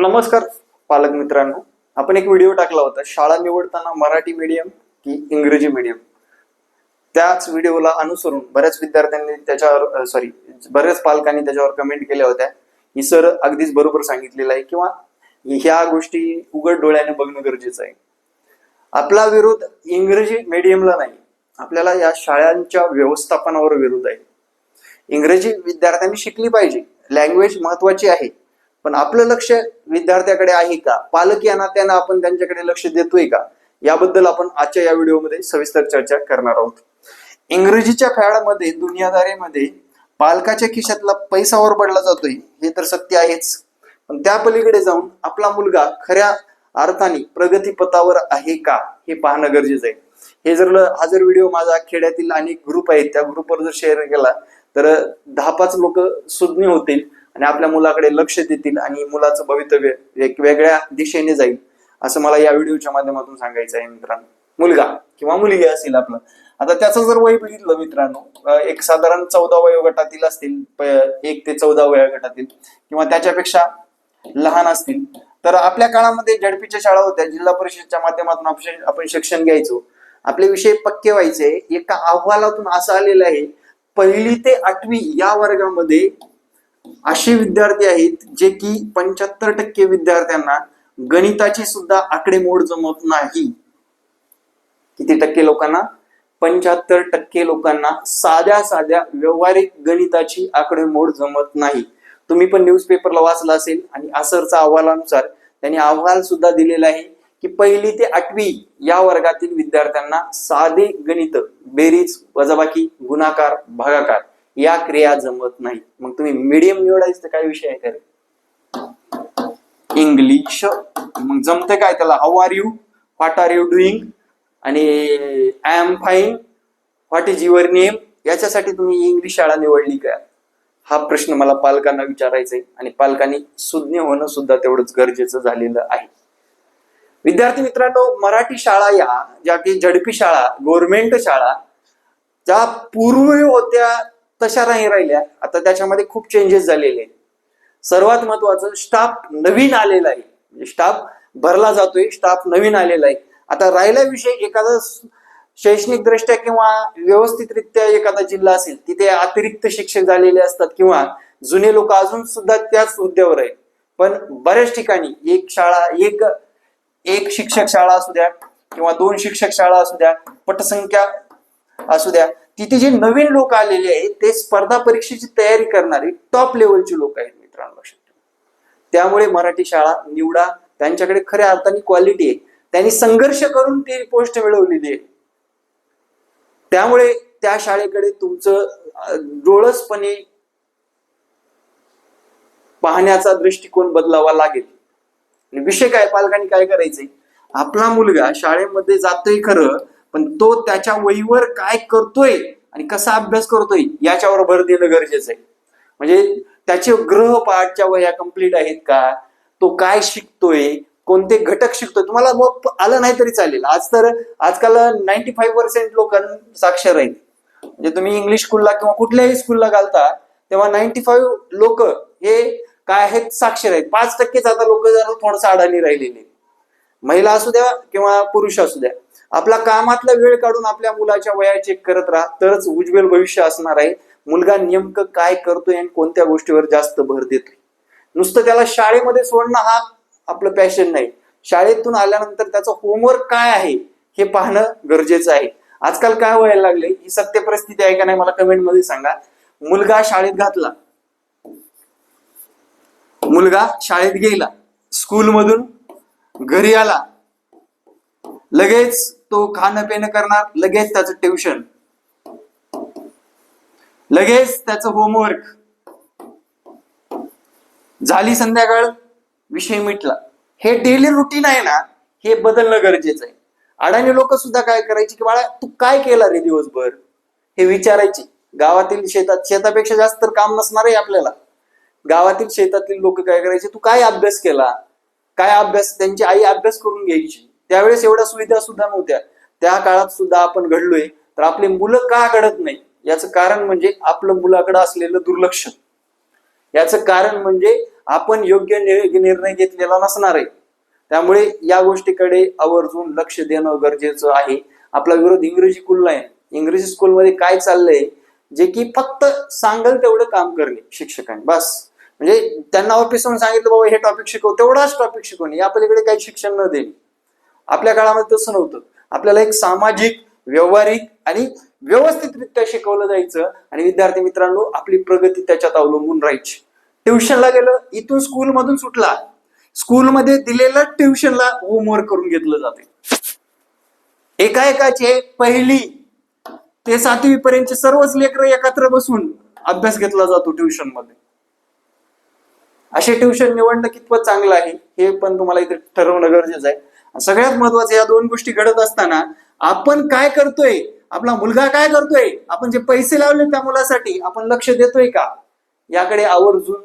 नमस्कार पालक मित्रांनो. आपण एक व्हिडिओ टाकला होता शाळा निवडताना मराठी मीडियम की इंग्रजी मीडियम त्याच व्हिडिओला अनुसरून बऱ्याच विद्यार्थ्यांनी त्याच्यावर सॉरी बऱ्याच पालकांनी त्याच्यावर कमेंट केल्या होत्या. ही सर अगदीच बरोबर सांगितलेलं आहे किंवा ह्या गोष्टी उघड डोळ्याने बघणं गरजेचं आहे. आपला विरोध इंग्रजी मीडियमला नाही आपल्याला या शाळांच्या व्यवस्थापनावर विरोध आहे. इंग्रजी विद्यार्थ्यांनी शिकली पाहिजे. लँग्वेज महत्वाची आहे. पण आपलं लक्ष विद्यार्थ्याकडे आहे का? पालक या नात्यानं आपण त्यांच्याकडे लक्ष देतोय का? याबद्दल आपण आजच्या या व्हिडिओमध्ये सविस्तर चर्चा करणार आहोत. इंग्रजीच्या फॅडमध्ये दुनियादारीमध्ये पालकाच्या खिशातला पैसा ओरबडला जातोय हे तर सत्य आहेच. पण त्या पलीकडे जाऊन आपला मुलगा खऱ्या अर्थाने प्रगतीपथावर आहे का हे पाहणं गरजेचं आहे. हे जर हा जर व्हिडिओ माझा खेड्यातील अनेक ग्रुप आहेत त्या ग्रुपवर जर शेअर केला तर दहा पाच लोक सुज्ञ होतील आणि आपल्या मुलाकडे लक्ष देतील आणि मुलाचं भवितव्य एक वेगळ्या दिशेने जाईल असं मला या व्हिडिओच्या माध्यमातून सांगायचं आहे मित्रांनो. मुलगा किंवा मुलगी असेल आपलं. आता त्याचं जर वय बघितलं मित्रांनो एक साधारण चौदा वयोगटातील असतील एक ते चौदा वयोगटातील किंवा त्याच्यापेक्षा लहान असतील तर आपल्या काळामध्ये झडपीच्या शाळा होत्या जिल्हा परिषदच्या माध्यमातून आपण आपण शिक्षण घ्यायचो. आपले विषय पक्के व्हायचे एका अहवालातून असं आलेलं आहे पहिली ते आठवी या वर्गामध्ये असे विद्यार्थी आहेत जे की पंच्याहत्तर टक्के विद्यार्थ्यांना गणिताची सुद्धा आकडेमोड जमत नाही. किती टक्के लोकांना? पंच्याहत्तर टक्के लोकांना साध्या साध्या व्यवहारिक गणिताची आकडेमोड जमत नाही. तुम्ही पण न्यूजपेपरला वाचला असेल आणि असरचा अहवालानुसार त्यांनी अहवाल सुद्धा दिलेला आहे. की पहिली ते आठवी या वर्गातील विद्यार्थ्यांना साधे गणित बेरीज वजाबाकी गुणाकार भागाकार या क्रिया जमत नाही मग तुम्ही मीडियम निवडायचं काय विषय आहे खरे रे? इंग्लिश मग जमते काय त्याला? How are you what are you doing आणि I am fine what is your name याच्यासाठी तुम्ही इंग्लिश शाळा निवडली का? हा प्रश्न मला पालकांना विचारायचा आहे आणि पालकांनी सुज्ञ होणं सुद्धा तेवढंच गरजेचं झालेलं आहे. विद्यार्थी मित्रांनो मराठी शाळा या ज्या की झडपी शाळा गव्हर्नमेंट शाळा ज्या पूर्वी होत्या तशा नाही राहिल्या. आता त्याच्यामध्ये खूप चेंजेस झालेले आहेत. सर्वात महत्वाचं स्टाफ नवीन आलेला आहे. म्हणजे स्टाफ भरला जातोय स्टाफ नवीन आलेला आहे. आता राहिला विषय एखादा शैक्षणिक दृष्ट्या किंवा व्यवस्थितरित्या एखादा जिल्हा असेल तिथे अतिरिक्त शिक्षक झालेले असतात किंवा जुने लोक अजून सुद्धा त्याच हुद्द्यावर आहेत. पण बऱ्याच ठिकाणी एक शाळा एक एक शिक्षक शाळा असू द्या किंवा दोन शिक्षक शाळा असू द्या पटसंख्या असू द्या तिथे जे नवीन लोक आलेले आहेत ते स्पर्धा परीक्षेची तयारी करणारे टॉप लेवलचे लोक आहेत मित्रांनो. लक्षात ठेवा. त्यामुळे मराठी शाळा निवडा त्यांच्याकडे खऱ्या अर्थाने क्वालिटी आहे. त्यांनी संघर्ष करून ती पोस्ट मिळवलेली आहे. त्यामुळे त्या शाळेकडे तुमचं डोळसपणे पाहण्याचा दृष्टिकोन बदलावा लागेल. आणि विषय काय पालकांनी काय करायचंय? आपला मुलगा शाळेमध्ये जातोय खरं पण तो त्याच्या वहीवर काय करतोय आणि कसा अभ्यास करतोय याच्यावर भर देणं गरजेचं आहे म्हणजे त्याचे ग्रहपाठच्या वह्या कंप्लीट आहेत का? तो काय शिकतोय? कोणते घटक शिकतोय? तुम्हाला मग आलं नाही तरी चालेल. आज तर आजकाल नाईन्टी फाईव्ह पर्सेंट लोक साक्षर आहेत. म्हणजे तुम्ही इंग्लिश स्कूलला किंवा कुठल्याही स्कूलला घालता तेव्हा नाईन्टी फाईव्ह लोक हे काय आहेत? साक्षर आहेत. पाच टक्केच आता लोक जरा थोडंसं अडाणी राहिलेले महिला असू द्या किंवा पुरुष असू द्या. आपला कामातला वेळ काढून आपल्या मुलाच्या वया चेक करत राहा. तरच उज्ज्वल भविष्य असणार आहे. मुलगा नेमकं काय करतोय आणि कोणत्या गोष्टीवर जास्त भर देतोय? नुसतं त्याला शाळेमध्ये सोडणं हा आपलं पॅशन नाही. शाळेतून आल्यानंतर त्याचं होमवर्क काय आहे हे पाहणं गरजेचं आहे. आजकाल काय व्हायला लागले ही सत्य परिस्थिती आहे का नाही? मला कमेंटमध्ये सांगा. मुलगा शाळेत घातला. मुलगा शाळेत गेला. स्कूलमधून घरी आला. लगेच तो खाणं पिणं करणार लगेच त्याचं ट्युशन. लगेच त्याचं होमवर्क. झाली संध्याकाळ विषय मिटला. हे डेली रुटीन आहे ना हे बदलणं गरजेचं आहे. अडाणी लोक सुद्धा काय करायची की बाळा तू काय केला रे दिवसभर? हे विचारायचे. गावातील शेतात शेतापेक्षा जास्त काम नसणार आहे आपल्याला. गावातील शेतातील लोक काय करायचे? तू काय अभ्यास केला? काय अभ्यास? त्यांची आई अभ्यास करून घ्यायची. त्यावेळेस एवढ्या सुविधा सुद्धा नव्हत्या. त्या काळात सुद्धा आपण घडलोय. तर आपले मुलं का घडत नाही? याचं कारण म्हणजे आपलं मुलाकडे असलेलं दुर्लक्ष. याचं कारण म्हणजे आपण योग्य नि- निर्णय घेतलेला नसणार. आहे त्यामुळे या गोष्टीकडे आवर्जून लक्ष देणं गरजेचं आहे. आपला विरोध इंग्रजी स्कूलला आहे. इंग्रजी स्कूलमध्ये काय चाललंय? जे की फक्त सांगल तेवढं काम करणे शिक्षकांनी. बस. म्हणजे त्यांना ऑफिसहून सांगितलं बाबा हे टॉपिक शिकव. तेवढाच टॉपिक शिकवणे. या पलीकडे काही शिक्षण न देणे. आपल्या काळामध्ये तसं नव्हतं. आपल्याला एक सामाजिक व्यवहारिक आणि व्यवस्थितरित्या शिकवलं जायचं आणि विद्यार्थी मित्रांनो आपली प्रगती त्याच्यात अवलंबून राहायची. ट्युशनला गेलं इथून स्कूल मधून सुटला. स्कूलमध्ये दिलेलं ट्युशनला होमवर्क करून घेतलं जाते. एका एकाचे पहिली ते सातवी पर्यंतचे सर्वच लेकर एकत्र बसून अभ्यास घेतला जातो ट्युशनमध्ये. असे ट्युशन निवडणं कितपत चांगलं आहे. हे पण तुम्हाला इथे ठरवणं गरजेचं आहे. सगळ्यात महत्वाचं या दोन गोष्टी घडत असताना आपण काय करतोय? आपला मुलगा काय करतोय? आपण जे पैसे लावले त्या मुलासाठी आपण लक्ष देतोय का? याकडे आवर्जून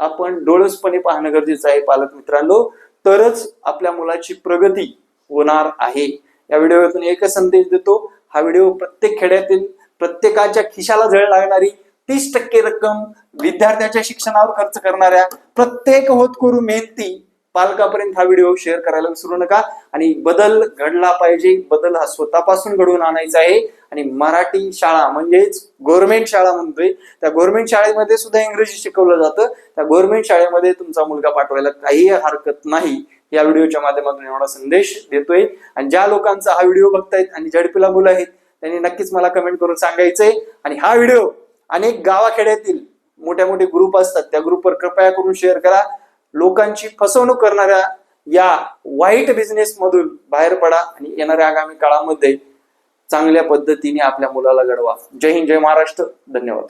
आपण डोळसपणे पाहणं गरजेचं आहे पालक मित्रांनो. तरच आपल्या मुलाची प्रगती होणार आहे. या व्हिडिओतून एकच संदेश देतो. हा व्हिडिओ प्रत्येक खेड्यातील प्रत्येकाच्या खिशाला झळ लागणारी तीस टक्के रक्कम विद्यार्थ्याच्या शिक्षणावर खर्च करणाऱ्या प्रत्येक होतकरू मेहनती पालकापर्यंत हा व्हिडिओ शेअर करायला विसरू नका. आणि बदल घडला पाहिजे. बदल हा स्वतःपासून घडवून आणायचा आहे. आणि मराठी शाळा म्हणजेच गव्हर्नमेंट शाळा म्हणतोय. त्या गव्हर्नमेंट शाळेमध्ये सुद्धा इंग्रजी शिकवलं जातं. त्या गव्हर्नमेंट शाळेमध्ये तुमचा मुलगा पाठवायला काही हरकत नाही. या व्हिडिओच्या माध्यमातून एवढा संदेश देतोय. आणि ज्या लोकांचा हा व्हिडिओ बघतायत आणि झडपीला मुलं आहेत त्यांनी नक्कीच मला कमेंट करून सांगायचंय. आणि हा व्हिडिओ अनेक गावाखेड्यातील मोठ्या मोठे ग्रुप असतात. त्या ग्रुपवर कृपया करून शेअर करा. लोकांची फसवणूक करणाऱ्या या वाईट बिझनेस मधून बाहेर पडा आणि येणाऱ्या आगामी काळामध्ये चांगल्या पद्धतीने आपल्या मुलाला घडवा. जय हिंद जय महाराष्ट्र. धन्यवाद.